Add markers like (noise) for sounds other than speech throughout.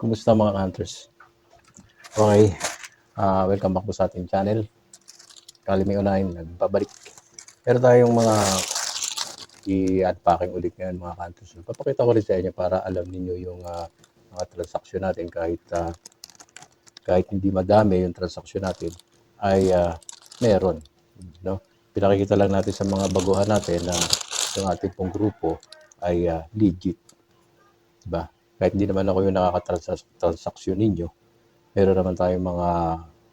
Kumusta mga hunters? Okay, ah welcome back po sa ating channel. Kali may unahin, nagbabalik. Meron tayong mga i-unpacking ulit ngayon mga hunters. Papakita ko rin sa inyo para alam niyo yung ah, mga transaksyon natin kahit ah, kahit hindi madami yung transaksyon natin ay ah, meron. No? Pinakikita lang natin sa mga baguhan natin na yung ating pong grupo ay ah, legit. Diba? Kahit hindi naman ako yung nakakatransaksyon ninyo, meron naman tayong mga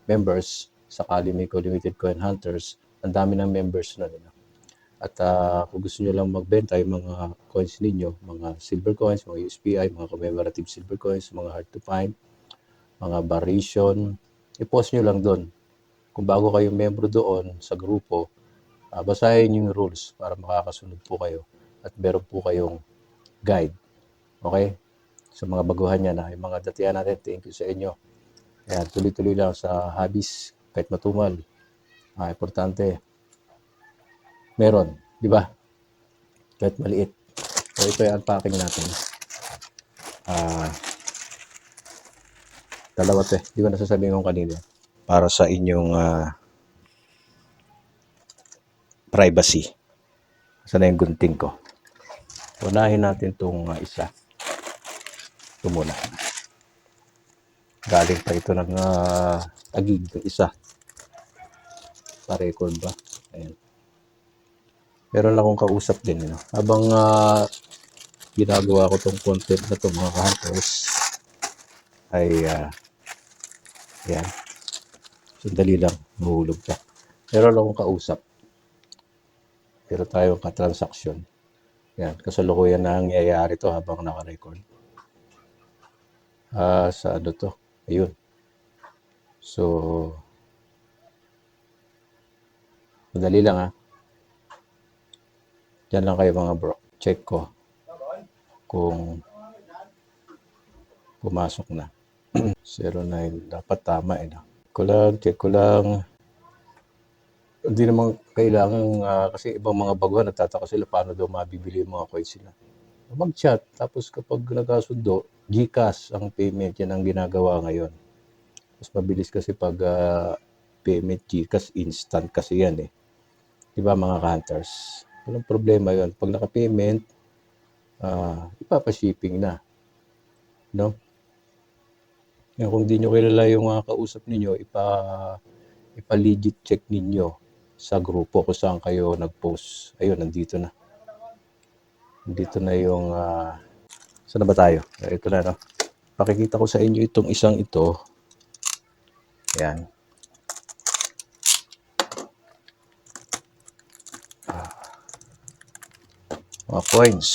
members sa Kalimico Limited Coin Hunters. Ang dami ng members na nila. At ah, kung gusto nyo lang magbenta yung mga coins ninyo, mga silver coins, mga USPI, mga commemorative silver coins, mga hard to find, mga variation, i-post nyo lang doon. Kung bago kayo membro doon sa grupo, ah, basahin yung rules para makakasunod po kayo at meron po kayong guide. Okay? Sa mga baguhan niya na yung mga datihan natin, thank you sa inyo. Ayan, tuloy-tuloy lang sa hobbies, kahit matumal. Ah, importante, meron, di ba? Kahit maliit. So, ito yung unpacking natin. Ah, dalawa eh. Di ko nasasabihin kung kanino. Para sa inyong ah, privacy. Saan na yung gunting ko? Unahin natin itong ah, isa. Ito muna. Galing pa ito ng uh, tagig ng isa. Pa-record ba? Ayan. Meron lang akong kausap din. Ano? Habang ah, ginagawa ko tong content na to mga hunters ay uh, ayan. Sandali lang. Mahulog ka. Meron lang akong kausap. Pero tayong katransaksyon. Yan. Kasalukuyan na nangyayari to habang naka-record. Ah, sa ano to? Ayun. So, madali lang ha. Diyan lang kayo mga bro. Check ko kung pumasok na. (clears throat) 09. Dapat tama eh. No? Ko lang, check ko lang. Hindi naman kailangan ah, kasi ibang mga baguhan nagtataka sila paano daw mabibili yung mga coins sila. Mag-chat tapos kapag nagkasundo, GCash ang payment yan ang ginagawa ngayon. Mas mabilis kasi pag ah, payment GCash instant kasi yan eh. 'Di ba mga hunters? Walang problema 'yon. Pag naka-payment, ah, ipapa-shipping na. No? Yan, kung di nyo kilala yung mga kausap ninyo, ipa, ipa-legit check ninyo sa grupo kung saan kayo nag-post. Ayun, nandito na. Nandito na yung, ah, saan na ba tayo? Eh, Ito na, no? Pakikita ko sa inyo itong isang ito. Ayan. Ah. Mga coins.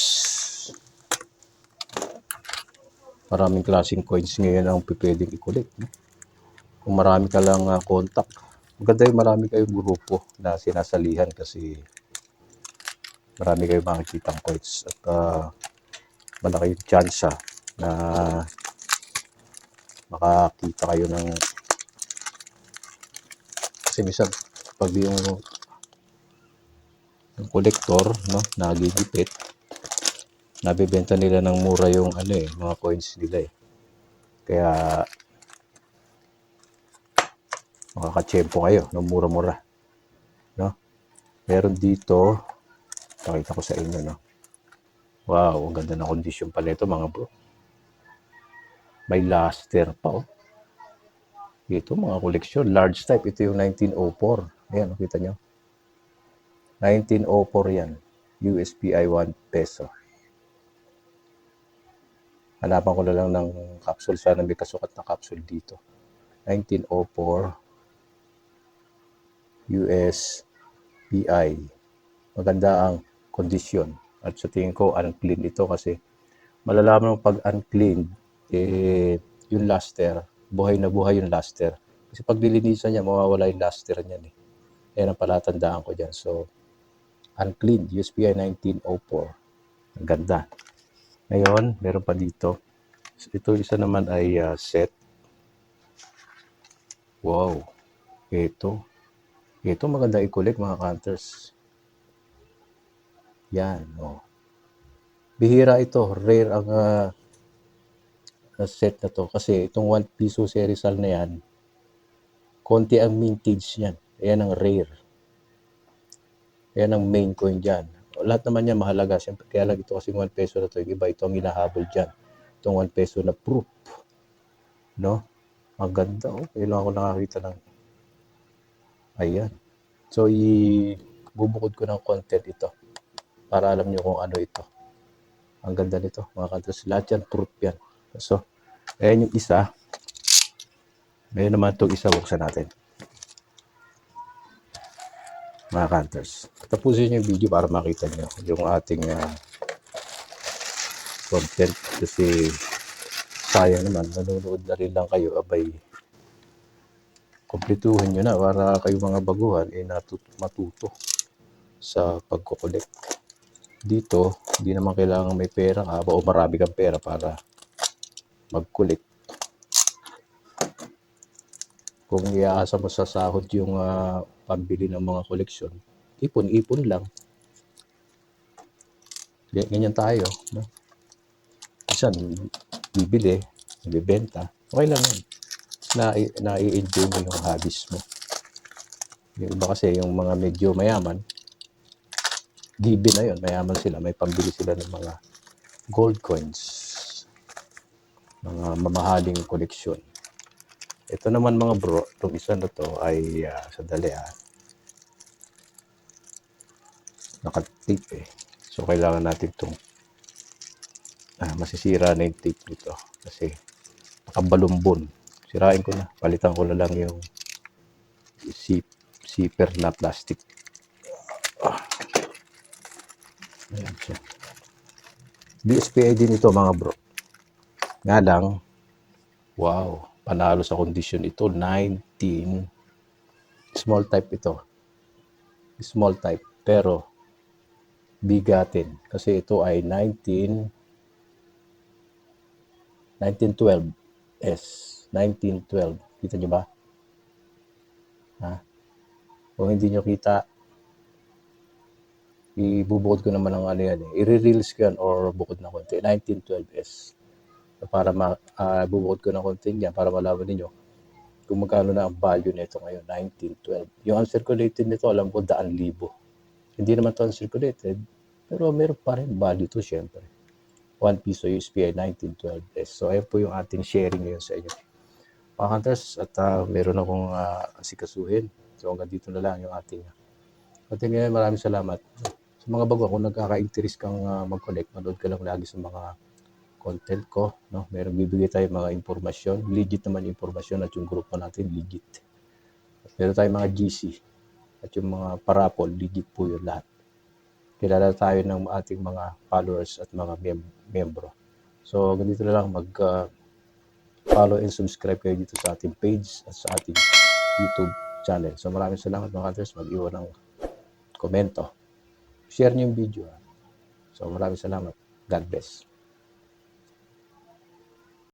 Maraming klaseng coins ngayon ang pwedeng i-collect. No? Kung marami ka lang ah, contact, maganda yung marami kayong grupo na sinasalihan kasi marami kayong makikitang coins at ah, malaki yung chance ah, na makakita kayo ng kasi minsan pag yung yung collector no nagigipit nabebenta nila ng mura yung ano eh mga coins nila eh. Kaya makakachempo kayo ng mura-mura no? Meron dito pakita ko sa inyo no wow ang ganda ng kondisyon pala ito mga bro. May luster pa oh. Ito mga koleksyon large type. Ito yung 1904 ayan nakita nyo. 1904 yan. USPI 1 peso. Hanapan ko na lang ng capsule. Sana may kasukat na capsule dito. 1904 US PI. Maganda ang kondisyon. At sa tingin ko, unclean ito kasi malalaman mo pag unclean, eh, yung luster, buhay na buhay yung luster. Kasi pag nilinisan niya, mawawala yung luster niyan eh. Yan ang palatandaan ko dyan. So, unclean, USPI 1904. Ang ganda. Ngayon, meron pa dito. Ito isa naman ay ah, set. Wow. Ito. Ito maganda i-collect mga counters. Yan. Oh. Bihira ito. Rare ang na set na to kasi itong 1 piso serisal na yan, konti ang mintage niyan. Ayan ang rare. Ayan ang main coin dyan. Lahat naman yan mahalaga. Siyempre, kaya lang ito kasi 1 peso na to. Yung iba ito ang hinahabol dyan. Itong 1 peso na proof. No? Ang ganda. Oh. Kailangan ko nakakita ng... Ayan. So, i-bubukod ko ng content ito para alam nyo kung ano ito. Ang ganda nito, mga kantos. Lahat yan, proof yan. So, ayan yung isa. Ngayon naman itong isa, buksan natin. Mga kanters. Tapusin yung video para makita nyo yung ating ah, content. Kasi sayang naman, nanonood na rin lang kayo, abay, kumpletuhin nyo na para kayo mga baguhan eh natut- matuto sa pagkukulit. Dito, hindi naman kailangan may pera ka o marami kang pera para magkulit. Kung iaasa mo sa sahod yung ah, pambili ng mga koleksyon, ipon-ipon lang. Ga- Ganyan tayo. No? Minsan, bibili, bibenta, okay lang yun. Na, na-enjoy mo yung hobbies mo. Yung iba kasi, yung mga medyo mayaman, given na yun, mayaman sila, may pambili sila ng mga gold coins, mga mamahaling koleksyon. Ito naman mga bro, itong isa na to ay uh, sandali ah. Naka-tape eh. So kailangan natin itong ah, masisira na yung tape nito kasi nakabalumbon. Sirain ko na. Palitan ko na lang yung zip, zipper na plastic. Ah. Ayan siya. BSPA din ito mga bro. Nga lang, wow, panalo sa condition ito, 19. Small type ito. Small type, pero bigatin. Kasi ito ay 19, 1912 S. 1912. Kita nyo ba? Ha? Kung hindi nyo kita, ibubukod ko naman ng ano yan eh. I-reels ko yan or bukod na konti. 1912S. So, para ma, ah, bubukod ko ng konti yan para malaman ninyo kung magkano na ang value nito ngayon, 1912. Yung uncirculated nito, alam ko, daan libo. Hindi naman to uncirculated, pero meron pa rin value to syempre. 1 piso USPI 1912S. So, ayun po yung ating sharing ngayon sa inyo. Mga hunters, at ah, meron akong uh, asikasuhin. So, hanggang dito na lang yung ating ating ngayon. Maraming salamat. Sa mga bago, kung nagkaka-interest kang uh, mag-connect, manood ka lang lagi sa mga content ko. No? Meron bibigay tayo mga impormasyon. Legit naman impormasyon at yung grupo natin, legit. Meron tayong mga GC at yung mga parapol, legit po yun lahat. Kilala tayo ng ating mga followers at mga mem- membro. So, ganito na lang mag uh, follow and subscribe kayo dito sa ating page at sa ating YouTube channel. So, maraming salamat mga hunters. Mag-iwan ng komento. Share niyo yung video. ha. So, maraming salamat. God bless.